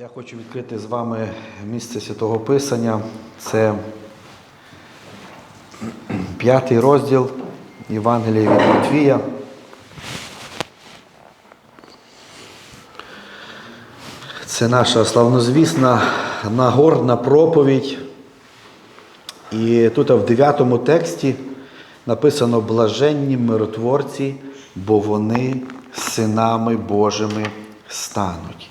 Я хочу відкрити з вами місце Святого Писання. Це п'ятий розділ Євангелія від Матвія. Це наша славнозвісна нагорна проповідь. І тут в 9 тексті написано блаженні миротворці, бо вони синами Божими стануть.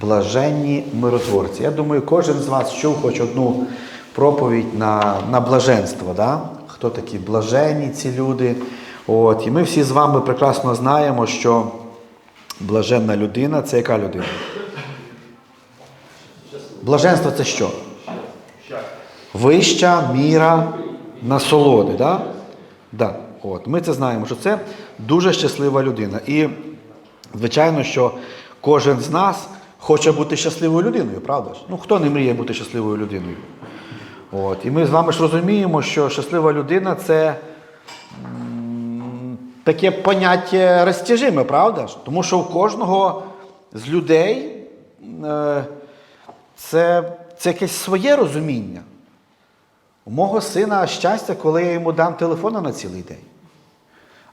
Блаженні миротворці. Я думаю, кожен з вас чув хоч одну проповідь на, на блаженство. Да? Хто такі блаженні ці люди? От. І ми всі з вами прекрасно знаємо, що блаженна людина це яка людина? Блаженство це що? Вища міра насолоди. Да? Да. От. Ми це знаємо, що це дуже щаслива людина. І, звичайно, що кожен з нас хоче бути щасливою людиною, правда ж? Ну, хто не мріє бути щасливою людиною? От. І ми з вами ж розуміємо, що щаслива людина це таке поняття розтяжиме, правда ж? Тому що у кожного з людей е, це, це якесь своє розуміння. У мого сина щастя, коли я йому дам телефона на цілий день.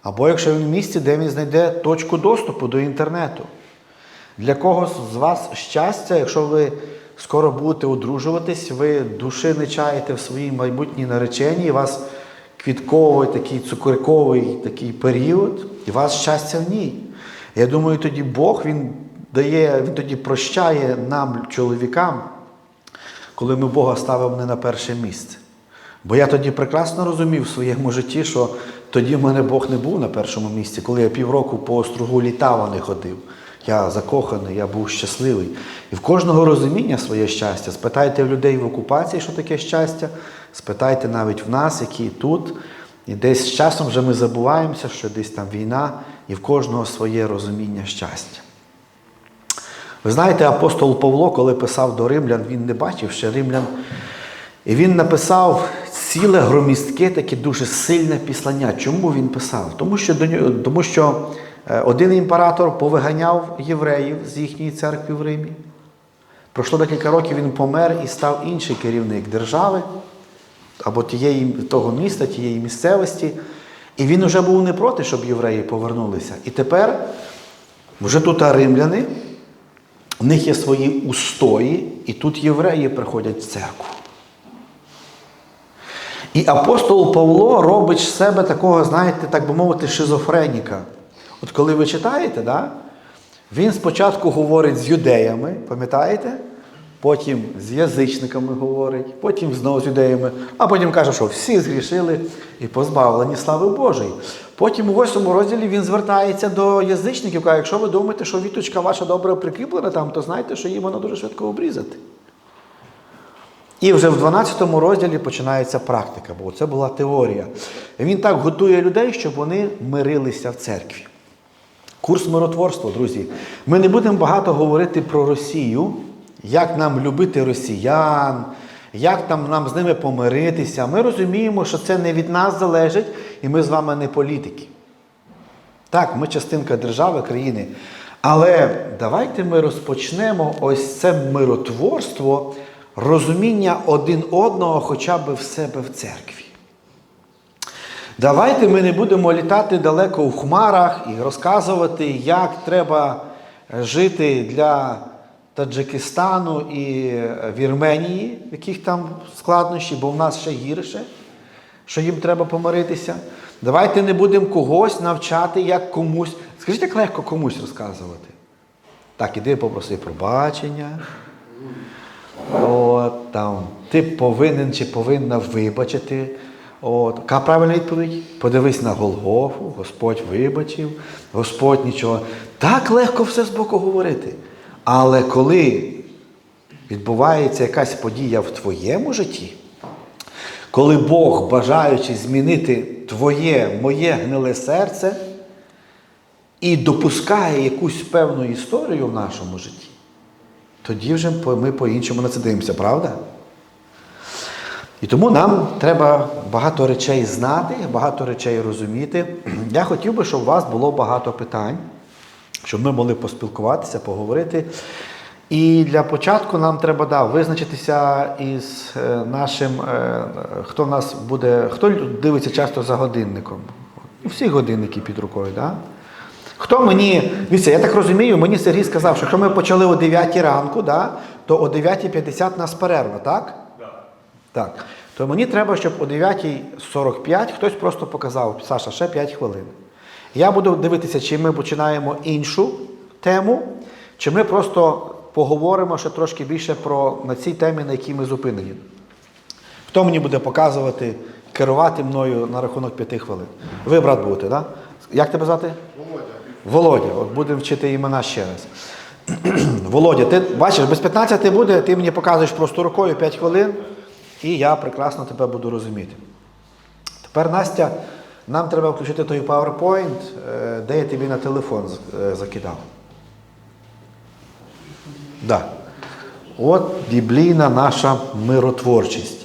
Або якщо він в місці, де він знайде точку доступу до інтернету. Для когось з вас щастя, якщо ви скоро будете одружуватись, ви душі не чаєте в своїй майбутній нареченні, і вас квітковий, такий цукерковий такий період, і вас щастя в ній. Я думаю, тоді Бог він дає, він тоді прощає нам, чоловікам, коли ми Бога ставимо не на перше місце. Бо я тоді прекрасно розумів в своєму житті, що тоді в мене Бог не був на першому місці, коли я півроку по острову Літава не ходив. Я закоханий, я був щасливий. І в кожного розуміння своє щастя. Спитайте в людей в окупації, що таке щастя, спитайте навіть в нас, які тут. І десь з часом вже ми забуваємося, що десь там війна, і в кожного своє розуміння щастя. Ви знаєте, апостол Павло, коли писав до римлян, він не бачив ще римлян. І він написав ціле громістке, таке дуже сильне післання. Чому він писав? Тому що, до нього- тому що один імператор повиганяв євреїв з їхньої церкви в Римі. Пройшло декілька років, він помер і став інший керівник держави або тієї, того міста, тієї місцевості. І він вже був не проти, щоб євреї повернулися. І тепер вже тут римляни, в них є свої устої, і тут євреї приходять в церкву. І апостол Павло робить з себе такого, знаєте, так би мовити, шизофреніка. От коли ви читаєте, да, він спочатку говорить з юдеями, пам'ятаєте? Потім з язичниками говорить, потім знову з юдеями, а потім каже, що всі згрішили і позбавлені слави Божої. Потім у восьмому розділі він звертається до язичників, каже, якщо ви думаєте, що віточка ваша добре прикріплена там, то знайте, що її можна дуже швидко обрізати. І вже в 12 розділі починається практика, бо це була теорія. Він так готує людей, щоб вони мирилися в церкві. Курс миротворства, друзі. Ми не будемо багато говорити про Росію, як нам любити росіян, як там нам з ними помиритися. Ми розуміємо, що це не від нас залежить, і ми з вами не політики. Так, ми частинка держави, країни. Але давайте ми розпочнемо ось це миротворство, розуміння один одного хоча б в себе в церкві. Давайте ми не будемо літати далеко в хмарах і розказувати, як треба жити для Таджикистану і Вірменії, в яких там складнощі, бо в нас ще гірше, що їм треба помиритися. Давайте не будемо когось навчати, як комусь. Скажіть, як легко комусь розказувати. Так, іди попроси пробачення. От, там, ти повинен чи повинна вибачити. От, яка правильна відповідь? Подивись на Голгофу, Господь вибачив, Господь нічого. Так легко все з боку говорити. Але коли відбувається якась подія в твоєму житті, коли Бог, бажаючи змінити твоє, моє гниле серце, і допускає якусь певну історію в нашому житті, тоді вже ми по-іншому на це дивимося, правда? І тому нам треба багато речей знати, багато речей розуміти. Я хотів би, щоб у вас було багато питань, щоб ми могли поспілкуватися, поговорити. І для початку нам треба да, визначитися із е, нашим, е, хто нас буде, хто дивиться часто за годинником. У всіх годинники під рукою, да? Хто мені, дивіться, я так розумію, мені Сергій сказав, що якщо ми почали о 9 ранку, да, то о 9.50 нас перерва, так? Так. То мені треба, щоб о 9.45 хтось просто показав, Саша, ще 5 хвилин. Я буду дивитися, чи ми починаємо іншу тему, чи ми просто поговоримо ще трошки більше про на цій темі, на якій ми зупинені. Хто мені буде показувати, керувати мною на рахунок 5 хвилин? Ви, брат, будете, так? Да? Як тебе звати? Володя. Володя, от будемо вчити імена ще раз. Володя, ти бачиш, без 15 буде, ти мені показуєш просто рукою 5 хвилин, і я прекрасно тебе буду розуміти. Тепер, Настя, нам треба включити той PowerPoint, е, де я тобі на телефон е, закидав. Да. От біблійна наша миротворчість.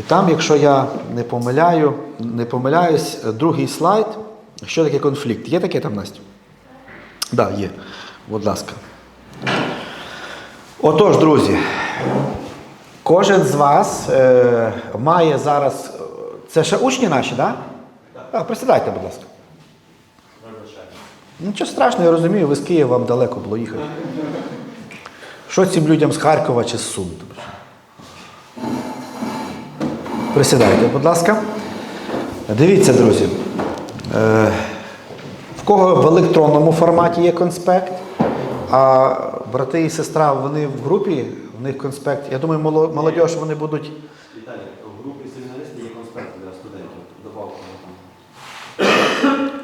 І там, якщо я не помиляю, не помиляюсь, другий слайд. Що таке конфлікт? Є таке там, Настя? Так, да, є. Будь ласка. Отож, друзі, кожен з вас е, має зараз. е, Це ще учні наші, так? Да? Так, присідайте, будь ласка. Нічого страшного, я розумію, ви з Києва вам далеко було їхати. Що цим людям з Харкова чи з Сум? Присідайте, будь ласка. Дивіться, друзі. Е, в кого в електронному форматі є конспект, а брати і сестра, вони в групі, них конспект. Я думаю, молодь, вони будуть. Віталій, в групі семінаристів є конспект для студентів. Добавте там.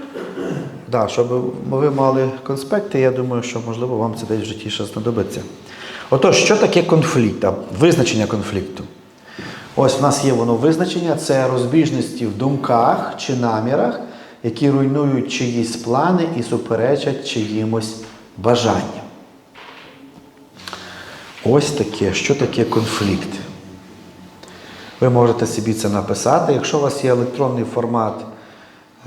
Да, щоб ви мали конспекти, я думаю, що можливо вам це десь в житті ще знадобиться. Отож, що таке конфлікт? Визначення конфлікту. Ось в нас є воно визначення: це розбіжності в думках чи намірах, які руйнують чиїсь плани і суперечать чиїмось бажанням. Ось таке, що таке конфлікт. Ви можете собі це написати. Якщо у вас є електронний формат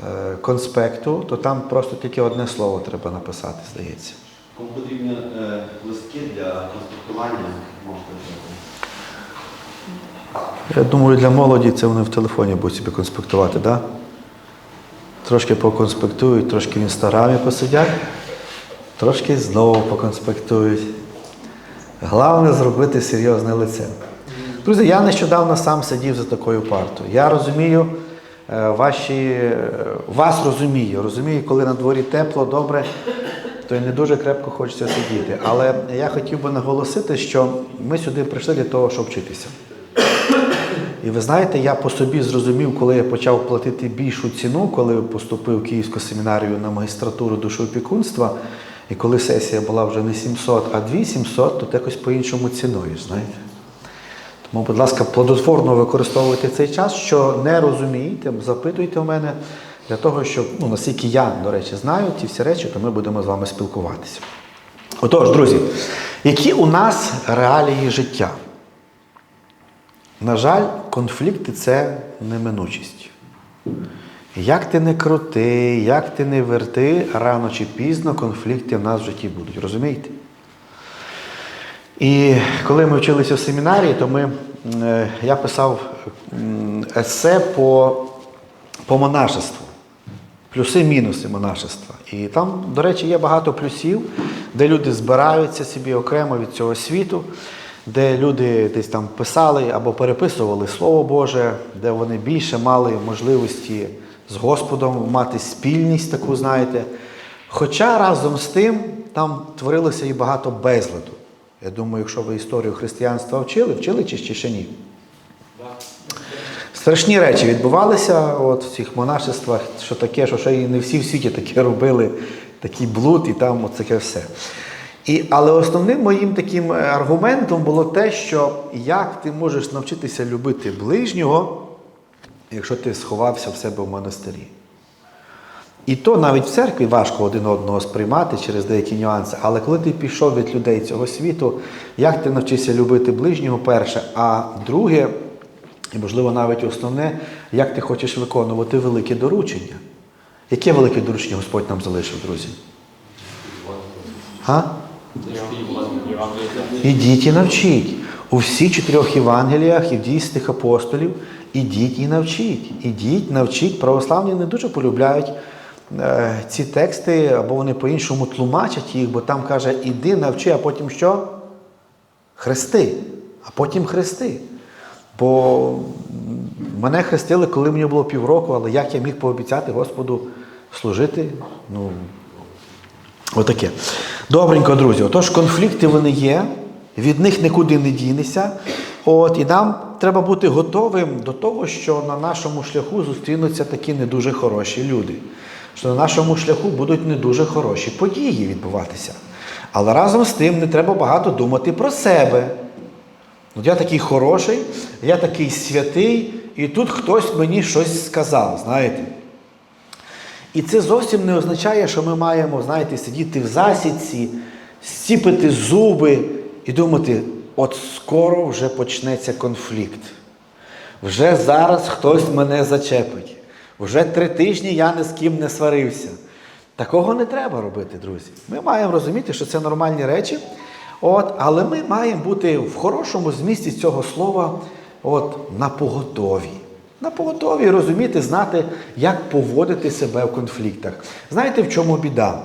е, конспекту, то там просто тільки одне слово треба написати, здається. Кому потрібні е, листки для конспектування, можете. Я думаю, для молоді це вони в телефоні будуть собі конспектувати, так? Да? Трошки поконспектують, трошки в інстаграмі посидять, трошки знову поконспектують. Головне зробити серйозне лице. Друзі, я нещодавно сам сидів за такою партою. Я розумію е, ваші, е, вас розумію. Розумію, коли на дворі тепло, добре, то й не дуже крепко хочеться сидіти. Але я хотів би наголосити, що ми сюди прийшли для того, щоб вчитися. І ви знаєте, я по собі зрозумів, коли я почав платити більшу ціну, коли поступив в Київську семінарію на магістратуру душоопікунства, і коли сесія була вже не 700, а 2700, то якось по-іншому цінуєш, знаєте. Тому, будь ласка, плодотворно використовуйте цей час, що не розумієте, запитуйте у мене для того, щоб, ну, наскільки я, до речі, знаю ті всі речі, то ми будемо з вами спілкуватися. Отож, друзі, які у нас реалії життя? На жаль, конфлікти це неминучість. Як ти не крути, як ти не верти, рано чи пізно конфлікти в нас в житті будуть, розумієте? І коли ми вчилися в семінарії, то ми, е, я писав есе по, по монашеству. Плюси-мінуси монашества. І там, до речі, є багато плюсів, де люди збираються собі окремо від цього світу, де люди десь там писали або переписували Слово Боже, де вони більше мали можливості з Господом мати спільність таку, знаєте. Хоча разом з тим там творилося і багато безладу. Я думаю, якщо ви історію християнства вчили, вчили чи ще, ні? Страшні речі відбувалися от в цих монашествах, що таке, що ще і не всі в світі таке робили, такий блуд і там от таке все. І, але основним моїм таким е, аргументом було те, що як ти можеш навчитися любити ближнього, якщо ти сховався в себе в монастирі. І то навіть в церкві важко один одного сприймати через деякі нюанси. Але коли ти пішов від людей цього світу, як ти навчишся любити ближнього перше, а друге, і можливо навіть основне, як ти хочеш виконувати велике доручення? Яке велике доручення Господь нам залишив, друзі? А? Ідіть і навчіть. У всіх чотирьох Євангеліях і в дійсних апостолів ідіть і навчіть. Ідіть, навчіть. Православні не дуже полюбляють е, ці тексти, або вони по-іншому тлумачать їх, бо там каже, іди, навчи, а потім що? Хрести. А потім хрести. Бо мене хрестили, коли мені було півроку, але як я міг пообіцяти Господу служити? Ну, Отаке. Добренько, друзі. Отож, конфлікти вони є, від них нікуди не дінешся. От, і нам треба бути готовим до того, що на нашому шляху зустрінуться такі не дуже хороші люди. Що на нашому шляху будуть не дуже хороші події відбуватися. Але разом з тим не треба багато думати про себе. От я такий хороший, я такий святий, і тут хтось мені щось сказав, знаєте. І це зовсім не означає, що ми маємо, знаєте, сидіти в засідці, стіпити зуби і думати, от скоро вже почнеться конфлікт. Вже зараз хтось мене зачепить. Вже три тижні я ні з ким не сварився. Такого не треба робити, друзі. Ми маємо розуміти, що це нормальні речі, от, але ми маємо бути в хорошому змісті цього слова от, на поготові. На поготові розуміти, знати, як поводити себе в конфліктах. Знаєте, в чому біда?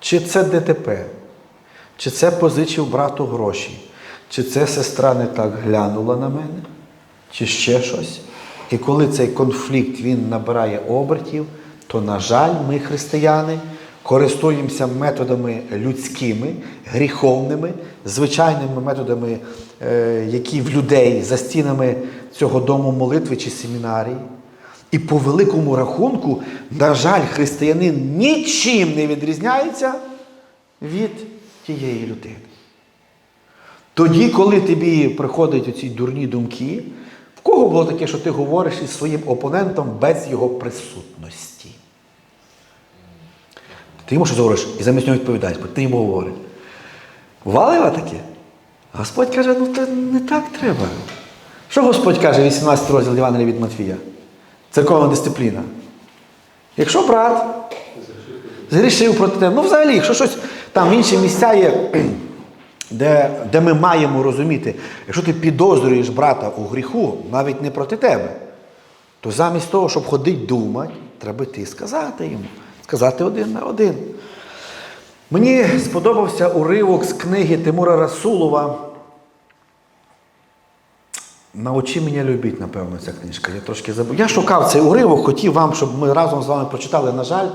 Чи це ДТП, чи це позичив брату гроші, чи це сестра не так глянула на мене, чи ще щось. І коли цей конфлікт він набирає обертів, то, на жаль, ми, християни, користуємося методами людськими, гріховними, звичайними методами, е, які в людей за стінами цього дому молитви чи семінарії. І по великому рахунку, на жаль, християнин нічим не відрізняється від тієї людини. Тоді, коли тобі приходять оці дурні думки, в кого було таке, що ти говориш із своїм опонентом без його присутності? Ти йому щось говориш і замість нього відповідаєш, бо ти йому говориш. Валила таке? Господь каже, ну то не так треба. Що Господь каже, 18 розділ Євангелія від Матвія? Церковна дисципліна. Якщо брат згрішив проти тебе, ну взагалі, якщо щось там інші місця є, де, де ми маємо розуміти, якщо ти підозрюєш брата у гріху, навіть не проти тебе, то замість того, щоб ходити думати, треба йти сказати йому, сказати один на один. Мені сподобався уривок з книги Тимура Расулова. Научи мене любити, напевно, ця книжка. Я трошки забув. Я шукав цей уривок, хотів вам, щоб ми разом з вами прочитали. На жаль,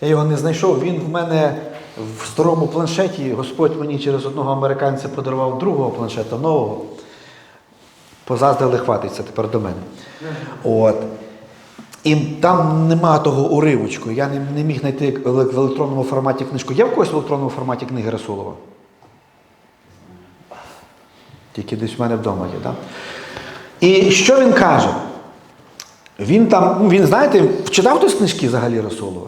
я його не знайшов. Він в мене в старому планшеті. Господь мені через одного американця подарував другого планшета нового. Позаздали хватиться тепер до мене. От. І там нема того уривочку. Я не, не міг знайти в електронному форматі книжку. Є в когось в електронному форматі книги Расулова? Тільки десь в мене вдома є, так? І що він каже? Він там, ну, він, знаєте, читав хтось книжки взагалі Расулова?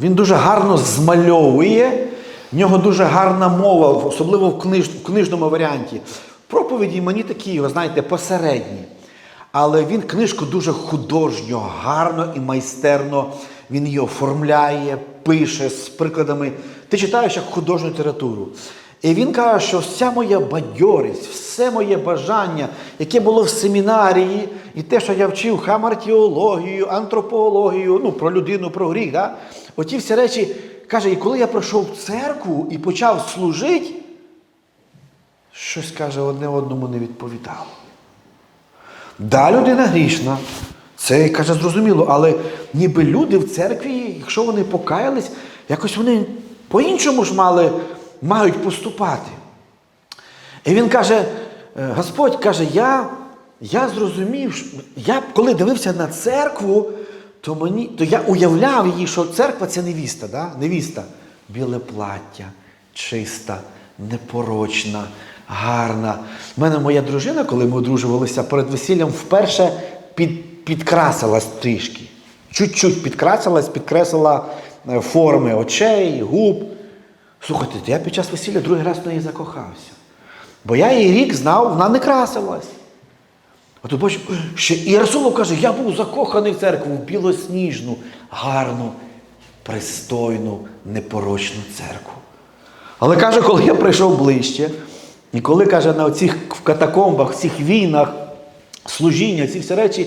Він дуже гарно змальовує, в нього дуже гарна мова, особливо в, книж, в книжному варіанті. Проповіді мені такі, ви знаєте, посередні. Але він книжку дуже художньо, гарно і майстерно він її оформляє, пише з прикладами. Ти читаєш як художню літературу. І він каже, що вся моя бадьорість, все моє бажання, яке було в семінарії, і те, що я вчив хамартіологію, антропологію, ну, про людину, про гріх, да? оті всі речі, каже, і коли я прийшов в церкву і почав служити, щось каже, одне одному не відповідало. Да, людина грішна. Це каже зрозуміло, але ніби люди в церкві, якщо вони покаялись, якось вони по-іншому ж мали, мають поступати. І він каже, е, Господь каже, я, я зрозумів, я коли дивився на церкву, то мені, то я уявляв її, що церква це невіста, да? невіста. Біле плаття, чиста, непорочна, гарна. У мене моя дружина, коли ми одружувалися перед весіллям, вперше під, підкрасилась трішки. Чуть-чуть підкрасилась, підкреслила е, форми очей, губ. Слухайте, я під час весілля другий раз в неї закохався. Бо я її рік знав, вона не красилась. А тут бачу, ще і Расулов каже, я був закоханий в церкву, в білосніжну, гарну, пристойну, непорочну церкву. Але каже, коли я прийшов ближче, і коли каже, на цих в катакомбах, в цих війнах, служіння, ці всі речі,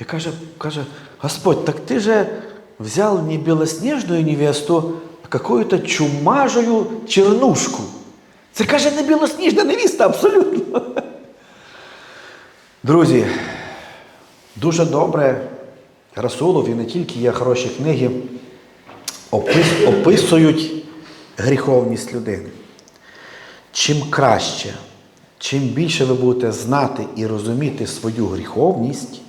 я каже, каже, Господь, так ти же взял не білосніжну невесту, а какую-то чумажую чернушку. Це каже не білосніжна невіста абсолютно. Друзі, дуже добре Расулов і не тільки є хороші книги, опис- описують гріховність людини. Чим краще, чим більше ви будете знати і розуміти свою гріховність,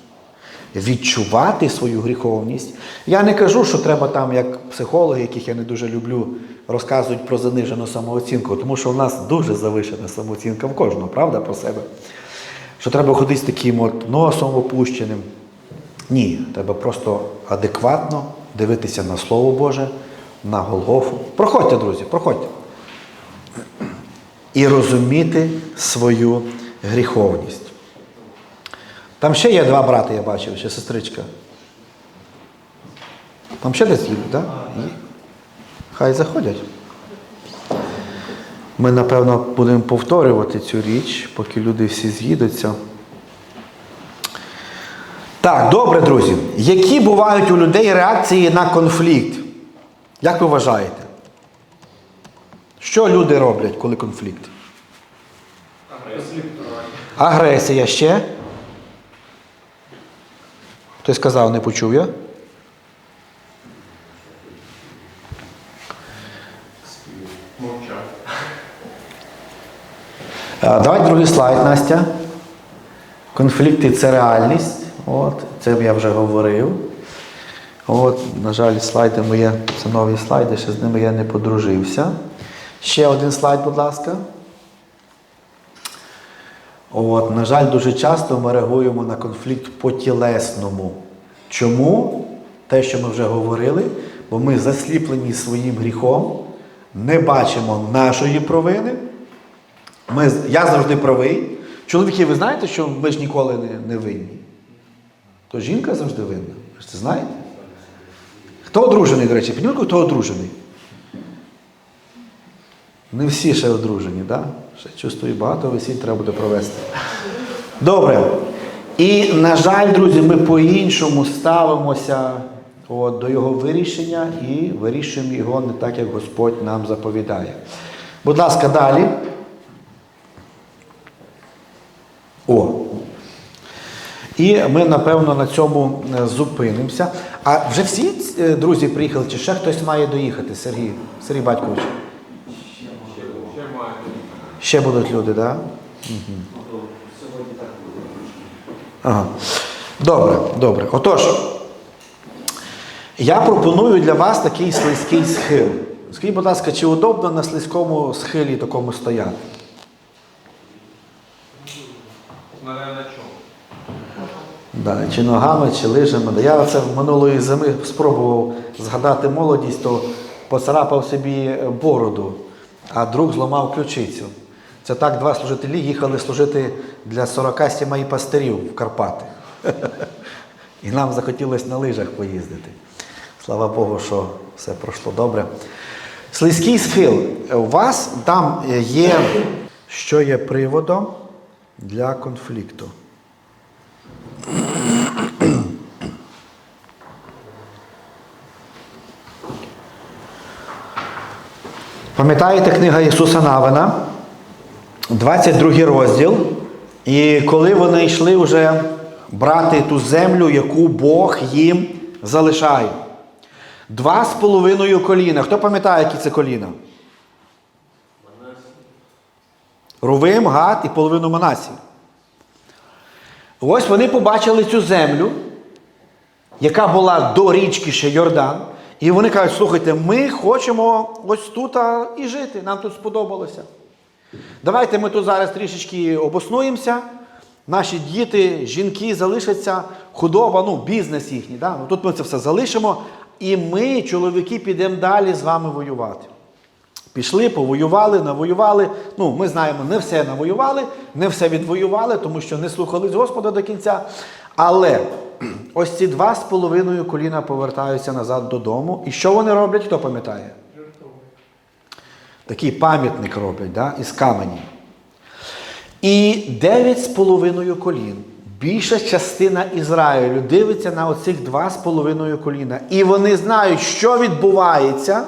відчувати свою гріховність. Я не кажу, що треба там, як психологи, яких я не дуже люблю, розказують про занижену самооцінку, тому що в нас дуже завишена самооцінка в кожного, правда, про себе. Що треба ходити з таким от носом опущеним. Ні, треба просто адекватно дивитися на Слово Боже, на Голгофу. Проходьте, друзі, проходьте. І розуміти свою гріховність. Там ще є два брати, я бачив, ще сестричка. Там ще десь їдуть, так? Да? Хай заходять. Ми, напевно, будемо повторювати цю річ, поки люди всі з'їдуться. Так, добре, друзі. Які бувають у людей реакції на конфлікт? Як ви вважаєте? Що люди роблять, коли конфлікт? Агресія ще? Хтось сказав, не почув я? А, Давай другий слайд, Настя. Конфлікти це реальність. От, це я вже говорив. От, на жаль, слайди мої, це нові слайди, ще з ними я не подружився. Ще один слайд, будь ласка. От, на жаль, дуже часто ми реагуємо на конфлікт по тілесному. Чому? Те, що ми вже говорили, бо ми засліплені своїм гріхом, не бачимо нашої провини. Ми, я завжди правий. Чоловіки, ви знаєте, що ми ж ніколи не, не винні? То жінка завжди винна. Ви ж це знаєте? Хто одружений, до речі, підніміть, хто одружений? Не всі ще одружені, так? Да? Ще чувствую, багато весіль треба буде провести. Добре. І, на жаль, друзі, ми по-іншому ставимося от, до його вирішення і вирішуємо його не так, як Господь нам заповідає. Будь ласка, далі. О. І ми, напевно, на цьому е, зупинимося. А вже всі е, друзі приїхали, чи ще хтось має доїхати, Сергій? Сергій Батькович? Ще будуть люди, так? Да? Сьогодні так буде. Ага. Добре, добре. Отож, я пропоную для вас такий слизький схил. Скажіть, будь ласка, чи удобно на слизькому схилі такому стояти? Да, чи ногами, чи лижами. Я це минулої зими спробував згадати молодість, то поцарапав собі бороду, а друг зламав ключицю. Це так два служителі їхали служити для 47 пастирів в Карпати. І нам захотілося на лижах поїздити. Слава Богу, що все пройшло добре. Слизький схил. У вас там є, що є приводом для конфлікту. Пам'ятаєте книга Ісуса Навина, 22 розділ. І коли вони йшли вже брати ту землю, яку Бог їм залишає. Два з половиною коліна. Хто пам'ятає, які це коліна? Рувим, Гад і половину Манасії. Ось вони побачили цю землю, яка була до річки ще Йордан. І вони кажуть, слухайте, ми хочемо ось тут і жити, нам тут сподобалося. Давайте ми тут зараз трішечки обоснуємося. Наші діти, жінки залишаться, худоба, ну, бізнес їхній. Да? Ну, тут ми це все залишимо. І ми, чоловіки, підемо далі з вами воювати. Пішли, повоювали, навоювали. Ну, ми знаємо, не все навоювали, не все відвоювали, тому що не слухались Господа до кінця. Але ось ці два з половиною коліна повертаються назад додому. І що вони роблять, хто пам'ятає? Такий пам'ятник роблять да, із камені. І дев'ять з половиною колін. Більша частина Ізраїлю дивиться на оцих два з половиною коліна. І вони знають, що відбувається,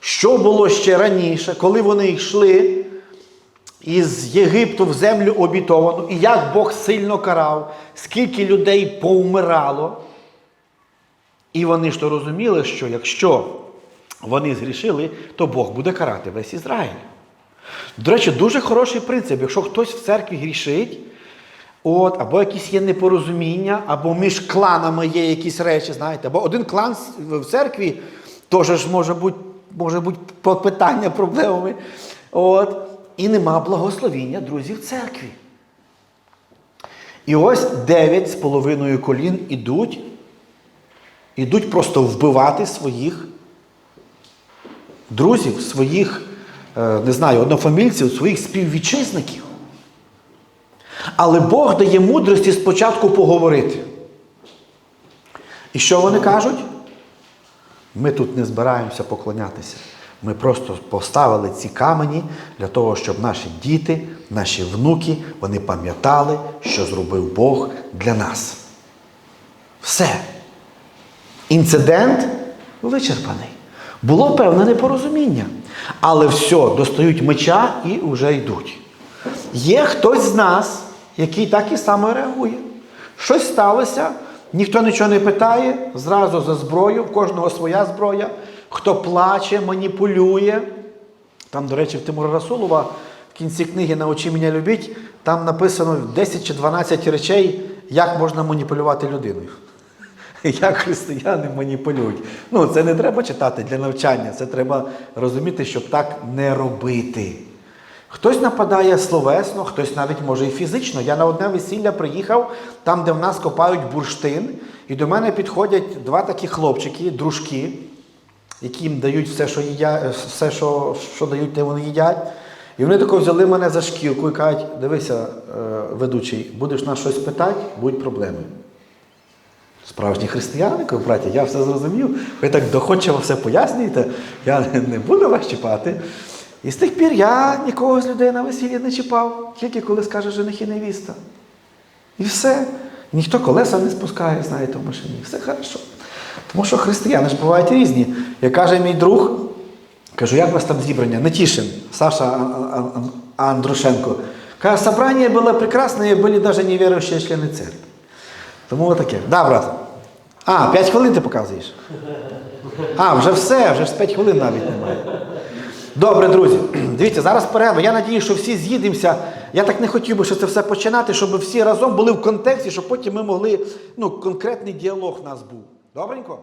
що було ще раніше, коли вони йшли із Єгипту в землю обітовану, і як Бог сильно карав, скільки людей повмирало. І вони ж то розуміли, що якщо вони згрішили, то Бог буде карати весь Ізраїль. До речі, дуже хороший принцип. Якщо хтось в церкві грішить, от, або якісь є непорозуміння, або між кланами є якісь речі, знаєте, або один клан в церкві теж може бути, може бути питання проблемами. От, і нема благословіння друзів в церкві. І ось дев'ять з половиною колін ідуть, ідуть просто вбивати своїх друзів, своїх, е, не знаю, однофамільців, своїх співвітчизників. Але Бог дає мудрості спочатку поговорити. І що вони кажуть? Ми тут не збираємося поклонятися. Ми просто поставили ці камені для того, щоб наші діти, наші внуки, вони пам'ятали, що зробив Бог для нас. Все. Інцидент вичерпаний. Було певне непорозуміння. Але все, достають меча і вже йдуть. Є хтось з нас, який так і само реагує. Щось сталося, ніхто нічого не питає, зразу за зброю, в кожного своя зброя. Хто плаче, маніпулює. Там, до речі, в Тимура Расулова в кінці книги Научи мене любіть, там написано 10 чи 12 речей, як можна маніпулювати людиною. Як християни маніпулюють. Ну, це не треба читати для навчання, це треба розуміти, щоб так не робити. Хтось нападає словесно, хтось навіть може і фізично. Я на одне весілля приїхав, там, де в нас копають бурштин, і до мене підходять два такі хлопчики, дружки, які їм дають все, що їдять, все, що, що дають, те вони їдять. І вони тако взяли мене за шкірку і кажуть, дивися, е, ведучий, будеш нас щось питати, будуть проблеми. Справжні християни, браті, я все зрозумів. Ви так доходчиво все пояснюєте, я не- буду вас чіпати. І з тих пір я нікого з людей на весіллі не чіпав, тільки коли скаже жених і невіста. І все. Ніхто колеса не спускає, знаєте, в машині. Все хорошо. Тому що християни ж бувають різні. Як каже мій друг, кажу, як у вас там зібрання? Нетішин, Саша Андрушенко. Каже, собрання було прекрасне, були навіть невіруючі члени церкви. Тому отаке. Да, брат. А, 5 хвилин ти показуєш. А, вже все, вже ж 5 хвилин навіть немає. Добре, друзі. Дивіться, зараз перерва. Я надію, що всі з'їдемося. Я так не хотів би, що це все починати, щоб всі разом були в контексті, щоб потім ми могли, ну, конкретний діалог в нас був. Добренько?